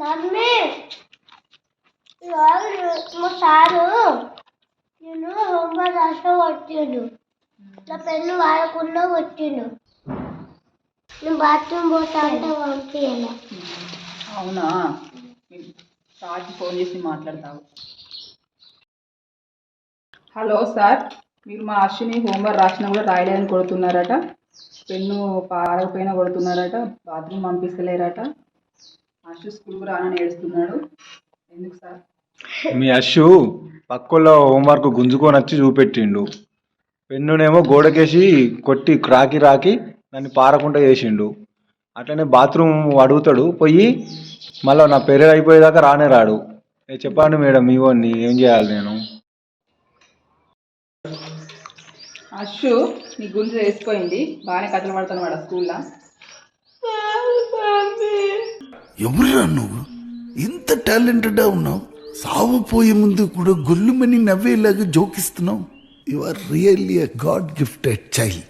Mummy మా sir నేను homework రాష్ట్రం వచ్చిండు నా పెన్ను వాడకుండా వచ్చిండు నేను బాత్రూమ్ పోతా అంటే పంపించాల అవునా? సార్కి ఫోన్ చేసి మాట్లాడతావు. హలో సార్ మీరు మా అశ్విని హోంవర్క్ రాసినా కూడా రాయలేదని కొడుతున్నారట. Pen పారకపోయినా కొడుతున్నారట bathroom పంపిస్తలేరట. స్కూల్కి రానని ఏడుస్తున్నాడు. ఎందుకు సార్? మీ అశ్షు పక్కలో హోంవర్క్ గుంజుకొని వచ్చి చూపెట్టిండు. పెన్నునేమో గోడకేసి కొట్టి రాకి రాకి దాన్ని పారకుండా చేసిండు. అట్లనే బాత్రూమ్ అడుగుతాడు. పోయి మళ్ళీ నా పెరుగు అయిపోయేదాకా రానే రాడు. ఏ చెప్పండి మేడం మీ వాడిని ఏం చేయాలి నేను? అశ్వు నీ గుంజు వేసిపోయింది. బాగానే కథలు పడతాను వాడు స్కూల్లో. ఎవరురా నువ్వు? ఇంత టాలెంటెడ్గా ఉన్నావు. సావు పోయే ముందు కూడా గొల్లుమని నవ్వేలాగా జోకిస్తున్నావు. You are really a god gifted child